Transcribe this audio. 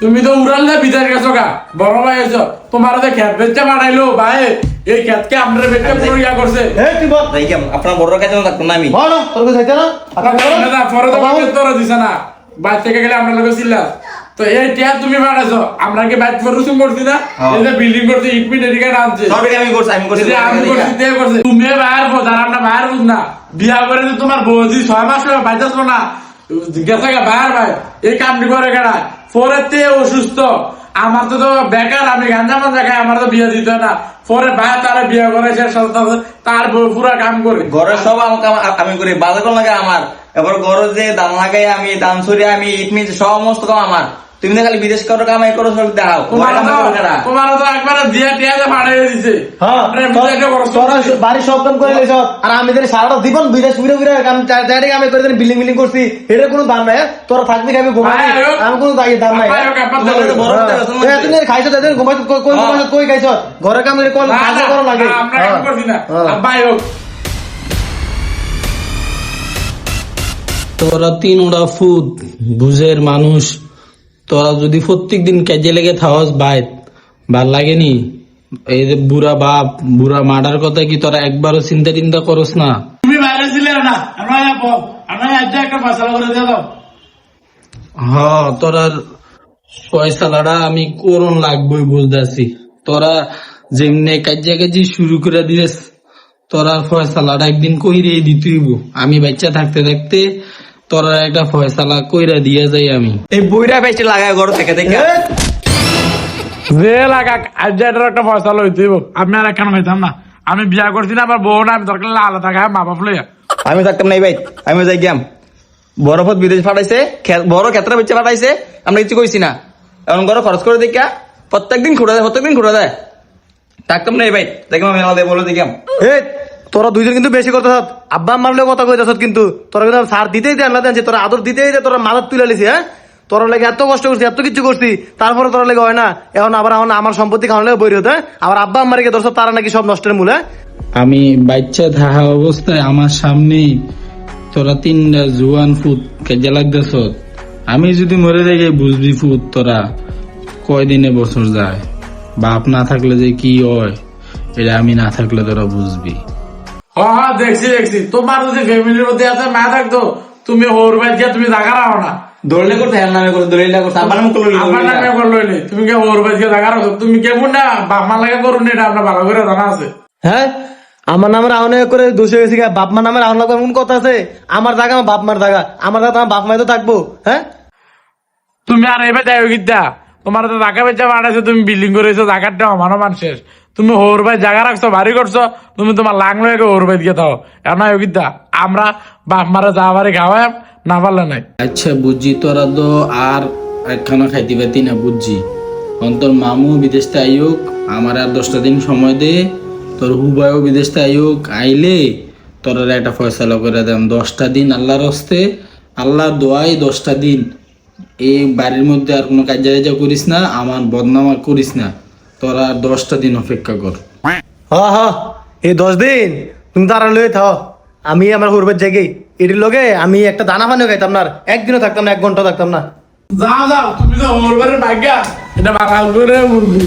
তুমি তো উড়াল বিদার গেছো গা। বড় ভাই হয়েছো। তোমার তো খেত বেচা বানাইলো ভাই এই খেতকে আমরা বেচা পুরো ইয়া করছে। এই তুই বল। আপনার বড় কাছে থাকতো না আমি? বল তোর কাছে যাইতে না? আপনার না, পরে তো তোরা দিছে না। বাইর থেকে গেলে আমরা লোক চিল্লাস। তো এই টিয়া তুমি বানাইছো। আমরা কি বাইর পরিশ্রম করছি না? হ্যাঁ। এই যে বিল্ডিং করছি ইট মিট এদিকে আনছে সব আমি করছি আমি করছি আমি করছি করছে। তুমি বাইর বোঝ আমরা বাইর বুঝ না। বিয়া করে তোমার বৌদি ছয় মাস বাইতেছো না। গা ভাই। এই কামটি করে কেনা অসুস্থ। আমার তো তো বেকার, আমি গাঞ্জা মাঞ্জা খাই, আমার তো বিয়ে দিতে না। পরে ভাই, তারা বিয়ে করে সে তার পুরা কাম করে। ঘরে সব আমি করি বাজার লাগে আমার। এবার ঘরে যে দাম লাগাই আমি দান সরি আমি ইট মিট সমস্ত কাম আমার। তুমি না খালি বিদেশ করো কামাই করো সব দেখাও তোমার তো একবারে বিয়ে টিয়া যে ফাটাই দিছে হ্যাঁ করছ। তোরা বাড়ির সব কাম করে লেছ আর আমি জানি সারাটা জীবন বিদেশ ঘুরে ঘুরে কাম চারিদিকে আমি করে বিল্ডিং বিল্ডিং করছি এটার কোনো দাম নাই? তোরা থাকবি ভাই, হোক। আমি কোনো দায়ী দাম নাই হ্যাঁ? বড় তুমি খাইছো তাদের ঘুমাই কই কই হ্যাঁ। কই খাইছো ঘরে কাম করে কোন কাজ করা লাগে আমরা কাম না। ভাই হোক তোরা তিন ওরা ফুদ বুঝের মানুষ তোরা যদি প্রত্যেক দিন কাজে লেগে থাকস বাইত ভালো লাগেনি? এই যে বুড়া বাপ বুড়া মার্ডার কথা কি তোরা একবারও চিন্তা চিন্তা করস না? তুমি বাইরে ছিলে না আমরা আমরা একটা ফসলা করে দিয়ে দাও। হ আমি করুন লাগবই বুঝতেছি। তোরা যেমনি কাজে কাজে শুরু করে দিয়েস তোরা ফয়সালাটা একদিন কইরে দিতেইব। আমি বাচ্চা থাকতে থাকতে তোরা একটা ফয়সালা কইরা দিয়ে যাই আমি। এই বইটা বেশি লাগায় ঘর থেকে থেকে এই, যে লাগা আজ এটার একটা হইতে আমি আর একখান হইতাম না। আমি বিয়া করছি না আমার বউ না আমি দরকার হলে আলাদা মা বাপ লইয়া। আমি থাকতাম নাই ভাই আমি যাই গেম বরফত বিদেশ পাঠাইছে বড় ক্ষেত্রে বেচে পাঠাইছে আমরা কিছু কইছি না। এমন করে খরচ করে দেখা প্রত্যেকদিন খুঁড়ে দেয় প্রত্যেকদিন খুঁড়ে দেয় থাকতাম নাই ভাই দেখলাম আমি আলাদা বলে দেখাম তোরা দুইজন কিন্তু বেশি কথা আব্বা মারলে কথা কইতাছ কিন্তু। তোরা কিন্তু সার দিতেই দেন না দেন তোরা আদর দিতেই দে তোরা মাদত তুলে লিছি হ্যাঁ? তোরা লাগে এত কষ্ট করছি, এত কিছু করছি, তারপরে তোরা লাগে হয় না। এখন আবার এখন আমার সম্পত্তি খাওয়ালে বই হতে আবার আব্বা আম্মারে ধরছ, তারা নাকি সব নষ্টের মূলে আমি বাচ্চা থাকা অবস্থায় আমার সামনে তোরা তিনটা জুয়ান ফুট কেজে লাগতেছ। আমি যদি মরে যাই বুঝবি ফুট তোরা কয়দিনে বছর যায়? বাপ না থাকলে যে কি হয়, এটা আমি না থাকলে তোরা বুঝবি। হ হ দেখছি দেখছি। তোমার যদি ফ্যামিলির মধ্যে আছে মা থাকতো। তুমি ওর বাড়ি গিয়ে তুমি জাগা রাখো না। দৌড়লে করতে হ্যাঁ নামে করতে দৌড়লে করতে। আমার নামে করল আমার নামে করল নি তুমি কে ওর বাড়ি গিয়ে জাগা রাখো তুমি কেমন না? বাপ মা লাগে করুন এটা আপনার ভালো করে জানা আছে। হ্যাঁ? আমার নামের আহনে করে দোষে গেছি গা, বাপ মা নামের লাগবে এমন কথা আছে? আমার জায়গা আমার বাপ মার জায়গা। আমার জায়গা আমার বাপ মাই তো থাকব হ্যাঁ? তুমি আর এবার যাই গিদ্দা। তোমার তো জায়গা বেচা বানাইছো তুমি বিল্ডিং করেছ, জায়গাটা অমানো মানুষের তুমি হোর ভাই জাগা রাখছো, বাড়ি করছ, তুমি তোমার লাং লয়ে হোর ভাই দিয়ে দাও এখন গিদ্দা আমরা বাপ মারা যা বাড়ি খাওয়াই, না পারলে নাই। আচ্ছা বুঝছি তোরা তো আর একখানা খাইতে পারতি না বুঝছি অন্তর মামু বিদেশতে আইওক আমার আর দশটা দিন সময় দে। তোর হুবায়ও বিদেশতে আইওক আইলে তোরা একটা ফয়সালা করে দেন দশটা দিন আল্লাহর হস্তে আল্লাহ দোয়াই দশটা দিন। এই বাড়ির মধ্যে আর কোনো কাজ যা করিস না আমার বদনামা করিস না। তোরা আর দশটা দিন অপেক্ষা কর। হ হ এই দশ দিন তুমি তারা লয়ে থাও। আমি আমার হুরবের জায়গায় এটির লগে আমি একটা দানা পানিও খাইতাম না আর একদিনও থাকতাম না এক ঘণ্টা থাকতাম না। যাও যাও তুমি তো হুরবের ভাগ্যা। এটা বাগাল করে মুরগি।